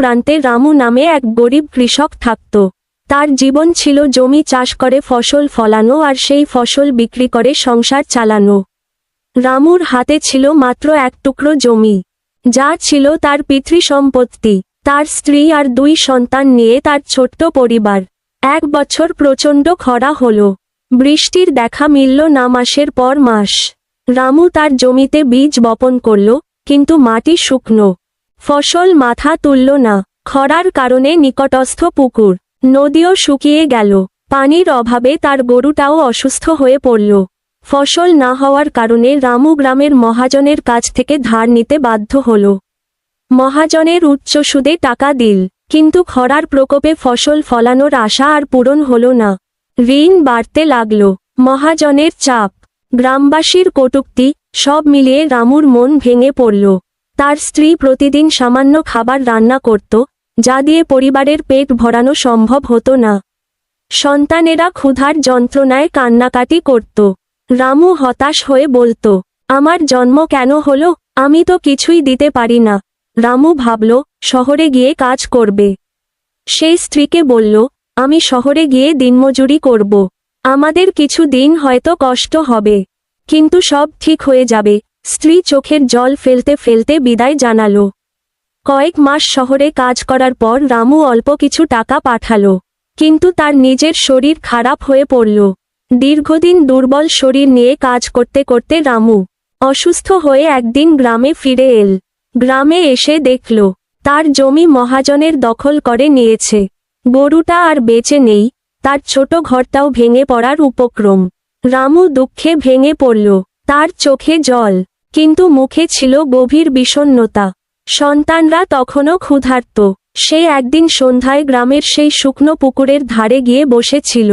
প্রান্তে রামু নামে এক গরিব কৃষক থাকত। তার জীবন ছিল জমি চাষ করে ফসল ফলানো আর সেই ফসল বিক্রি করে সংসার চালানো। রামুর হাতে ছিল মাত্র এক টুকরো জমি। যা ছিল তার পিতৃ সম্পত্তি তার স্ত্রী আর দুই সন্তান নিয়ে তার ছোট্ট পরিবার। এক বছর প্রচণ্ড খরা হল। বৃষ্টির দেখা মিলল না মাসের পর মাস। রামু তার জমিতে বীজ বপন করল, কিন্তু মাটি শুকনো। ফসল মাথা তুলল না। খরার কারণে নিকটস্থ পুকুর, নদীও শুকিয়ে গেল। পানির অভাবে তার গরুটাও অসুস্থ হয়ে পড়ল। ফসল না হওয়ার কারণে রামু গ্রামের মহাজনের কাছ থেকে ধার নিতে বাধ্য হল। মহাজনের উচ্চ সুদে টাকা দিল, কিন্তু খরার প্রকোপে ফসল ফলানোর আশা আর পূরণ হল না। ঋণ বাড়তে লাগল। মহাজনের চাপ, গ্রামবাসীর কটুক্তি, সব মিলিয়ে রামুর মন ভেঙে পড়ল। তার স্ত্রী প্রতিদিন সামান্য খাবার রান্না করত, যা দিয়ে পরিবারের পেট ভরানো সম্ভব হতো না। সন্তানেরা ক্ষুধার যন্ত্রণায় কান্নাকাটি করত। রামু হতাশ হয়ে বলতো, আমার জন্ম কেন হলো? আমি তো কিছুই দিতে পারি না। রামু ভাবল, শহরে গিয়ে কাজ করবে। সেই স্ত্রীকে বলল, আমি শহরে গিয়ে দিনমজুরি করব। আমাদের কিছু দিন হয়তো কষ্ট হবে, কিন্তু সব ঠিক হয়ে যাবে। স্ত্রী চোখের জল ফেলতে ফেলতে বিদায় জানাল। কয়েক মাস শহরে কাজ করার পর রামু অল্প কিছু টাকা পাঠালো, কিন্তু তার নিজের শরীর খারাপ হয়ে পড়ল। দীর্ঘদিন দুর্বল শরীর নিয়ে কাজ করতে করতে রামু অসুস্থ হয়ে একদিন গ্রামে ফিরে এল। গ্রামে এসে দেখল, তার জমি মহাজনের দখল করে নিয়েছে। গরুটা আর বেঁচে নেই, তার ছোট ঘরটাও ভেঙে পড়ার উপক্রম। রামু দুঃখে ভেঙে পড়ল, তার চোখে জল। কিন্তু মুখে ছিল গভীর বিষণ্নতা সন্তানরা তখনও ক্ষুধার্ত। সে একদিন সন্ধ্যায় গ্রামের সেই শুকনো পুকুরের ধারে গিয়ে বসেছিল।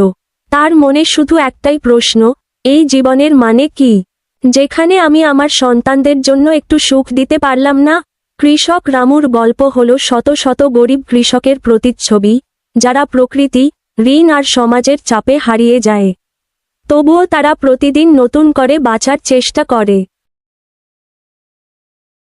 তার মনে শুধু একটাই প্রশ্ন, এই জীবনের মানে কি? যেখানে আমি আমার সন্তানদের জন্য একটু সুখ দিতে পারলাম না? কৃষক রামুর গল্প হল শত শত গরিব কৃষকের প্রতিচ্ছবি, যারা প্রকৃতি, ঋণ আর সমাজের চাপে হারিয়ে যায়। তবুও তারা প্রতিদিন নতুন করে বাঁচার চেষ্টা করে।